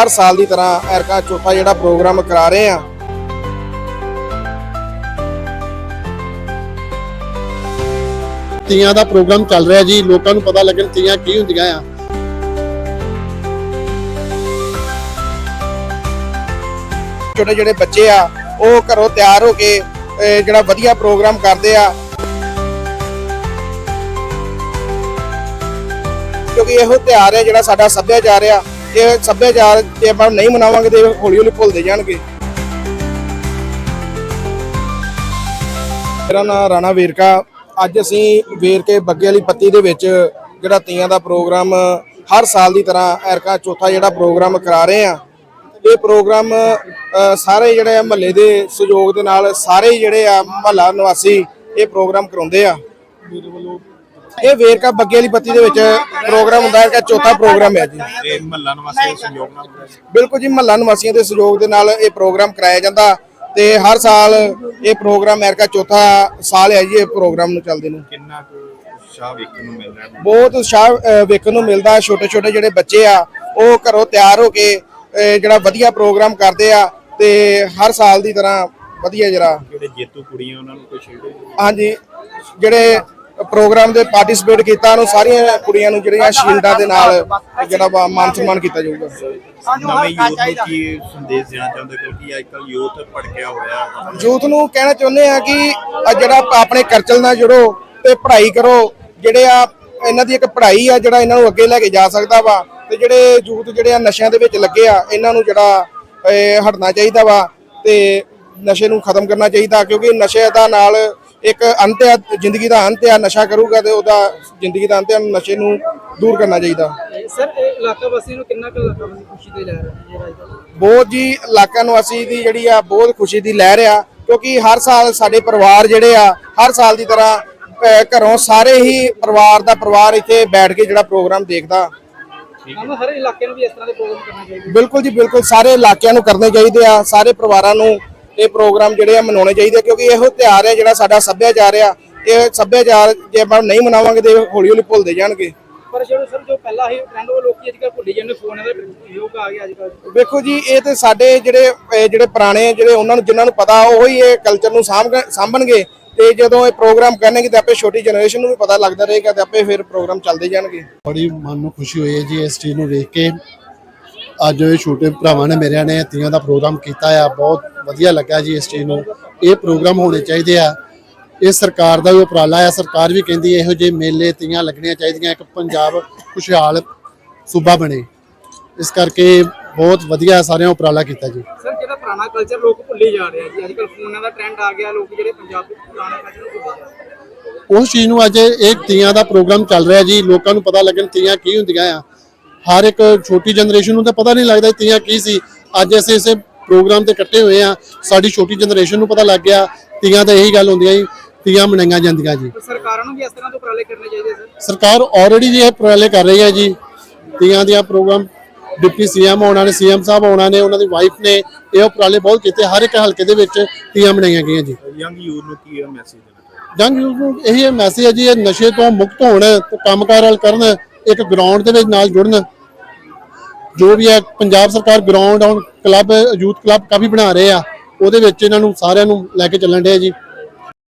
ਹਰ ਸਾਲ ਦੀ ਤਰ੍ਹਾਂ ਐਰਕਾ ਚੌਥਾ ਜਿਹੜਾ ਪ੍ਰੋਗਰਾਮ ਕਰਾ ਰਹੇ ਆ ਤੀਆਂ ਦਾ ਪ੍ਰੋਗਰਾਮ ਚੱਲ ਰਿਹਾ ਜੀ, ਲੋਕਾਂ ਨੂੰ ਪਤਾ ਲੱਗਣ ਤੀਆਂ ਕੀ ਹੁੰਦੀਆਂ ਆ। ਛੋਟੇ ਜਿਹੜੇ ਬੱਚੇ ਆ, ਉਹ ਘਰੋਂ ਤਿਆਰ ਹੋ ਕੇ ਜਿਹੜਾ ਵਧੀਆ ਪ੍ਰੋਗਰਾਮ ਕਰਦੇ ਆ। ਕਿਉਂਕਿ ਇਹੋ ਤਿਉਹਾਰ ਹੈ ਜਿਹੜਾ ਸਾਡਾ ਸੱਭਿਆਚਾਰ ਆ। ਇਹ ਸੱਭਿਆਚਾਰ ਜੇ ਆਪਾਂ ਨਹੀਂ ਮਨਾਵਾਂਗੇ ਤੇ ਹੌਲੀ ਹੌਲੀ ਭੁੱਲਦੇ ਜਾਣਗੇ। ਮੇਰਾ ਨਾਮ ਰਾਣਾ ਵੇਰਕਾ। ਅੱਜ ਅਸੀਂ ਵੇਰਕੇ ਬੱਗੇ ਵਾਲੀ ਪੱਤੀ ਦੇ ਵਿੱਚ ਜਿਹੜਾ ਤੀਆਂ ਦਾ ਪ੍ਰੋਗਰਾਮ ਹਰ ਸਾਲ ਦੀ ਤਰ੍ਹਾਂ ਐਰਕਾ ਚੌਥਾ ਜਿਹੜਾ ਪ੍ਰੋਗਰਾਮ ਕਰਾ ਰਹੇ ਆ ਇਹ ਪ੍ਰੋਗਰਾਮ ਸਾਰੇ ਜਿਹੜੇ ਮਹੱਲੇ ਦੇ ਸਹਿਯੋਗ ਦੇ ਨਾਲ ਸਾਰੇ ਜਿਹੜੇ ਆ ਮਹੱਲਾ ਨਿਵਾਸੀ ਇਹ ਪ੍ਰੋਗਰਾਮ ਕਰਾਉਂਦੇ ਆ। ਇਹ ਵੇਰਕਾ ਬੱਗੇ ਵਾਲੀ ਪੱਤੀ ਦੇ ਵਿੱਚ ਪ੍ਰੋਗਰਾਮ ਹੁੰਦਾ ਹੈ ਕਿ ਚੌਥਾ ਪ੍ਰੋਗਰਾਮ ਹੈ ਜੀ। ਤੇ ਮਹੱਲਾ ਨਿਵਾਸੀ ਦੇ ਸਹਿਯੋਗ ਨਾਲ ਹੁੰਦਾ ਹੈ। ਬਿਲਕੁਲ ਜੀ ਮਹੱਲਾ ਨਿਵਾਸੀਆਂ ਦੇ ਸਹਿਯੋਗ ਦੇ ਨਾਲ ਇਹ ਪ੍ਰੋਗਰਾਮ ਕਰਾਇਆ ਜਾਂਦਾ ਤੇ ਹਰ ਸਾਲ ਇਹ ਪ੍ਰੋਗਰਾਮ ਅਮਰੀਕਾ ਚੌਥਾ ਸਾਲ ਹੈ ਜੀ ਇਹ ਪ੍ਰੋਗਰਾਮ ਨੂੰ ਚੱਲਦੇ ਨੂੰ। ਕਿੰਨਾ ਕੁ ਉਤਸ਼ਾਹ ਵੇਖਣ ਨੂੰ ਮਿਲ ਰਿਹਾ ਹੈ? ਬਹੁਤ ਉਤਸ਼ਾਹ ਅ, ਵੇਖਣ ਨੂੰ ਮਿਲਦਾ ਛੋਟੇ ਛੋਟੇ ਜਿਹੜੇ ਬੱਚੇ ਆ ਉਹ ਘਰੋਂ ਤਿਆਰ ਹੋ ਕੇ ਅ, ਜਿਹੜਾ ਵਧੀਆ ਪ੍ਰੋਗਰਾਮ ਕਰਦੇ ਆ ਤੇ ਹਰ ਸਾਲ ਦੀ ਤਰ੍ਹਾਂ ਵਧੀਆ ਜਿਹੜਾ ਜਿਹੜੇ ਜੇਤੂ ਕੁੜੀਆਂ ਉਹਨਾਂ ਨੂੰ ਕੁਝ ਹਾਂਜੀ ਜਿਹੜੇ ਪ੍ਰੋਗਰਾਮ ਦੇ ਪਾਰਟਿਸਿਪੇਟ ਕੀਤਾ ਉਹਨੂੰ ਸਾਰੀਆਂ ਕੁੜੀਆਂ ਨੂੰ ਜਿਹੜੀਆਂ ਸ਼ੀਲਡਾਂ ਦੇ ਨਾਲ ਜਿਹੜਾ ਵਾ ਮਾਨ ਸਨਮਾਨ ਕੀਤਾ ਜਾਊਗਾ। ਨਵੇਂ ਯੂਥ ਨੂੰ ਕੀ ਸੰਦੇਸ਼ ਦੇਣਾ ਚਾਹੁੰਦੇ ਕਿਉਂਕਿ ਅੱਜ ਕੱਲ ਯੂਥ ਭੜਕਿਆ ਹੋਇਆ ਹੈ। ਯੂਥ ਨੂੰ ਕਹਿਣਾ ਚਾਹੁੰਦੇ ਆ ਕਿ ਆ ਜਿਹੜਾ ਆਪਣੇ ਕਰਚਲ ਨਾਲ ਜੁੜੋ ਤੇ ਪੜ੍ਹਾਈ ਕਰੋ। ਜਿਹੜੇ ਆ ਇਹਨਾਂ ਦੀ ਇੱਕ ਪੜ੍ਹਾਈ ਆ ਜਿਹੜਾ ਇਹਨਾਂ ਨੂੰ ਅੱਗੇ ਲੈ ਕੇ ਜਾ ਸਕਦਾ ਵਾ ਤੇ ਜਿਹੜੇ ਯੂਥ ਜਿਹੜੇ ਆ ਨਸ਼ਿਆਂ ਦੇ ਵਿੱਚ ਲੱਗੇ ਆ ਇਹਨਾਂ ਨੂੰ ਜਿਹੜਾ ਇਹ, ਹਟਣਾ ਚਾਹੀਦਾ ਵਾ ਤੇ ਨਸ਼ੇ ਨੂੰ ਖਤਮ ਕਰਨਾ ਚਾਹੀਦਾ ਕਿਉਂਕਿ ਨਸ਼ੇ ਦਾ ਨਾਲ ਇੱਕ ਅੰਤ ਆ ਜ਼ਿੰਦਗੀ ਦਾ ਅੰਤ ਆ ਨਸ਼ਾ ਕਰੂਗਾ ਤੇ ਉਹਦਾ ਜ਼ਿੰਦਗੀ ਦਾ ਅੰਤ ਆ ਨਸ਼ੇ ਨੂੰ ਦੂਰ ਕਰਨਾ ਚਾਹੀਦਾ। ਸਰ ਇਹ ਇਲਾਕਾ ਵਾਸੀਆਂ ਨੂੰ ਕਿੰਨਾ ਕੁ ਇਲਾਕਾ ਵਾਸੀ ਖੁਸ਼ੀ ਦੇ ਲੈ ਰਹੇ ਨੇ ਜਿਹੜਾ ਅੱਜ ਬਹੁਤ ਜੀ ਇਲਾਕਾ ਨਿਵਾਸੀ ਦੀ ਜਿਹੜੀ ਆ ਬਹੁਤ ਖੁਸ਼ੀ ਦੀ ਲਹਿਰ ਆ ਕਿਉਂਕਿ ਹਰ ਸਾਲ ਸਾਡੇ ਪਰਿਵਾਰ ਜਿਹੜੇ ਆ ਹਰ ਸਾਲ ਦੀ ਤਰ੍ਹਾਂ ਘਰੋਂ ਸਾਰੇ ਹੀ ਪਰਿਵਾਰ ਦਾ ਪਰਿਵਾਰ ਇੱਥੇ ਬੈਠ ਕੇ ਜਿਹੜਾ ਪ੍ਰੋਗਰਾਮ ਦੇਖਦਾ। ਕੱਲ੍ਹ ਹਰ ਇਲਾਕੇ ਨੂੰ ਵੀ ਇਸ ਤਰ੍ਹਾਂ ਦੇ ਪ੍ਰੋਗਰਾਮ ਕਰਨਾ ਚਾਹੀਦਾ ਬਿਲਕੁਲ ਜੀ ਬਿਲਕੁਲ ਸਾਰੇ ਇਲਾਕਿਆਂ ਨੂੰ ਕਰਨੇ ਚਾਹੀਦੇ ਆ ਸਾਰੇ ਪਰਿਵਾਰਾਂ ਨੂੰ ਇਹ ਪ੍ਰੋਗਰਾਮ ਜਿਹੜੇ ਆ ਮਨਾਉਣੇ ਚਾਹੀਦੇ ਆ ਕਿਉਂਕਿ ਇਹੋ ਤਿਉਹਾਰ ਹੈ ਜਿਹੜਾ ਸਾਡਾ ਸੱਭਿਆਚਾਰ ਆ। ਇਹ ਸੱਭਿਆਚਾਰ ਜੇ ਆਪਾਂ ਨਹੀਂ ਮਨਾਵਾਂਗੇ ਤੇ ਹੌਲੀ ਹੌਲੀ ਭੁੱਲਦੇ ਜਾਣਗੇ। ਪਰ ਜਿਹੜਾ ਸਰ ਜੋ ਪਹਿਲਾਂ ਹੀ ਟ੍ਰੈਂਡ ਉਹ ਲੋਕੀ ਅੱਜ ਕੱਲ੍ਹ ਭੁੱਲੀ ਜਾਂਦੇ ਫੋਨਾਂ ਦਾ ਯੁੱਗ ਆ ਗਿਆ ਅੱਜ ਕੱਲ੍ਹ ਵੇਖੋ ਜੀ ਇਹ ਤੇ ਸਾਡੇ ਜਿਹੜੇ ਇਹ ਜਿਹੜੇ ਪੁਰਾਣੇ ਜਿਹੜੇ ਉਹਨਾਂ ਨੂੰ ਜਿਨ੍ਹਾਂ ਨੂੰ ਪਤਾ ਉਹ ਹੀ ਇਹ ਕਲਚਰ ਨੂੰ ਸਾਂਭ ਸਾਂਭਣਗੇ। ਤੇ ਜਦੋਂ ਇਹ ਪ੍ਰੋਗਰਾਮ ਕਰਨਗੇ ਤੇ ਆਪੇ ਛੋਟੀ ਜਨਰੇਸ਼ਨ ਨੂੰ ਵੀ ਪਤਾ ਲੱਗਦਾ ਰਹੇਗਾ ਤੇ ਆਪੇ ਫਿਰ ਪ੍ਰੋਗਰਾਮ ਚੱਲਦੇ ਜਾਣਗੇ। ਬੜੀ ਮਨ ਨੂੰ ਖੁਸ਼ੀ ਹੋਈ ਹੈ ਜੀ ਇਸ ਚੀਜ਼ ਨੂੰ ਵੇਖ ਕੇ। ਅੱਜ ਇਹ ਛੋਟੇ ਭਰਾਵਾਂ ਨੇ ਮੇਰਿਆਂ ਨੇ ਤੀਆਂ ਦਾ ਪ੍ਰੋਗਰਾਮ ਕੀਤਾ ਆ ਬਹੁਤ ਵਧੀਆ ਲੱਗਾ ਜੀ ਇਸ ਚੀਜ਼ ਨੂੰ। ਇਹ ਪ੍ਰੋਗਰਾਮ ਹੋਣੇ ਚਾਹੀਦੇ ਆ। ਇਹ ਸਰਕਾਰ ਦਾ ਵੀ ਉਪਰਾਲਾ ਆ। ਸਰਕਾਰ ਵੀ ਕਹਿੰਦੀ ਇਹੋ ਜਿਹੇ ਮੇਲੇ ਤੀਆਂ ਲੱਗਣੀਆਂ ਚਾਹੀਦੀਆਂ। ਇੱਕ ਪੰਜਾਬ ਖੁਸ਼ਹਾਲ ਸੂਬਾ ਬਣੇ। ਇਸ ਕਰਕੇ ਬਹੁਤ ਵਧੀਆ ਸਾਰਿਆਂ ਉਪਰਾਲਾ ਕੀਤਾ ਜੀ। ਸਰ ਜਿਹੜਾ ਪੁਰਾਣਾ ਕਲਚਰ ਲੋਕ ਭੁੱਲੀ ਜਾ ਰਹੇ ਆ ਜੀ। ਅੱਜ ਕੱਲ੍ਹ ਫੋਨਾਂ ਦਾ ਟ੍ਰੈਂਡ ਆ ਗਿਆ। ਲੋਕ ਜਿਹੜੇ ਪੰਜਾਬ ਦੇ ਪੁਰਾਣੇ ਕਲਚਰ ਨੂੰ ਭੁੱਲੀ ਜਾ ਰਹੇ ਆ। ਉਸ ਚੀਜ਼ ਨੂੰ ਅੱਜ ਇਹ ਤੀਆਂ ਦਾ ਪ੍ਰੋਗਰਾਮ ਚੱਲ ਰਿਹਾ ਜੀ। ਲੋਕਾਂ ਨੂੰ ਪਤਾ ਲੱਗਣ ਤੀਆਂ ਕੀ ਹੁੰਦੀਆਂ ਆ। ਹਰ ਇੱਕ ਛੋਟੀ ਜਨਰੇਸ਼ਨ ਨੂੰ ਤਾਂ ਪਤਾ ਨਹੀਂ ਲੱਗਦਾ ਤੀਆਂ ਕੀ ਸੀ। ਅੱਜ ਅਸੀਂ ਇਸੇ ਪ੍ਰੋਗਰਾਮ ਤੇ ਇਕੱਠੇ ਹੋਏ ਆ ਸਾਡੀ ਛੋਟੀ ਜਨਰੇਸ਼ਨ ਨੂੰ ਪਤਾ ਲੱਗ ਗਿਆ ਤੀਆਂ ਤਾਂ ਇਹੀ ਗੱਲ ਹੁੰਦੀਆਂ ਜੀ ਤੀਆਂ ਮਨਾਈਆਂ ਜਾਂਦੀਆਂ ਜੀ। ਸਰਕਾਰਾਂ ਨੂੰ ਵੀ ਇਸ ਤਰ੍ਹਾਂ ਦੇ ਉਪਰਾਲੇ ਕਰਨੇ ਚਾਹੀਦੇ ਸਰ? ਸਰਕਾਰ ਆਲਰੇਡੀ ਜੀ ਇਹ ਉਪਰਾਲੇ ਕਰ ਰਹੀ ਹੈ ਜੀ। ਤੀਆਂ ਦੀਆਂ ਪ੍ਰੋਗਰਾਮ ਡਿਪਟੀ ਸੀਐਮ ਆਉਣਾ ਨੇ ਸੀਐਮ ਸਾਹਿਬ ਆਉਣਾ ਨੇ ਉਹਨਾਂ ਦੀ ਵਾਈਫ ਨੇ ਇਹ ਉਪਰਾਲੇ ਬਹੁਤ ਕੀਤੇ ਹਰ ਇੱਕ ਹਲਕੇ ਦੇ ਵਿੱਚ ਤੀਆਂ ਮਨਾਈਆਂ ਗਈਆਂ ਜੀ। ਯੰਗ ਯੂਥ ਨੂੰ ਕੀ ਮੈਸੇਜ ਦੇਣਾ ਜੰਗ ਯੂਥ ਨੂੰ ਇਹੀ ਮੈਸੇਜ ਹੈ ਜੀ ਇਹ ਨਸ਼ੇ ਤੋਂ ਮੁਕਤ ਹੋਣ ਤੇ ਕੰਮਕਾਰ ਵਾਲ ਕਰਨ ਇੱਕ ਗਰਾਊਂਡ ਦੇ ਵਿੱਚ ਨਾਲ ਜੁੜਨ। ਜੋ ਵੀ ਹੈ ਪੰਜਾਬ ਸਰਕਾਰ ਗਰਾਊਂਡ ਹੁਣ ਕਲੱਬ ਯੂਥ ਕਲੱਬ ਕਾਫੀ ਬਣਾ ਰਹੇ ਆ। ਉਹਦੇ ਵਿੱਚ ਇਹਨਾਂ ਨੂੰ ਸਾਰਿਆਂ ਨੂੰ ਲੈ ਕੇ ਚੱਲਣ ਦੇ ਜੀ।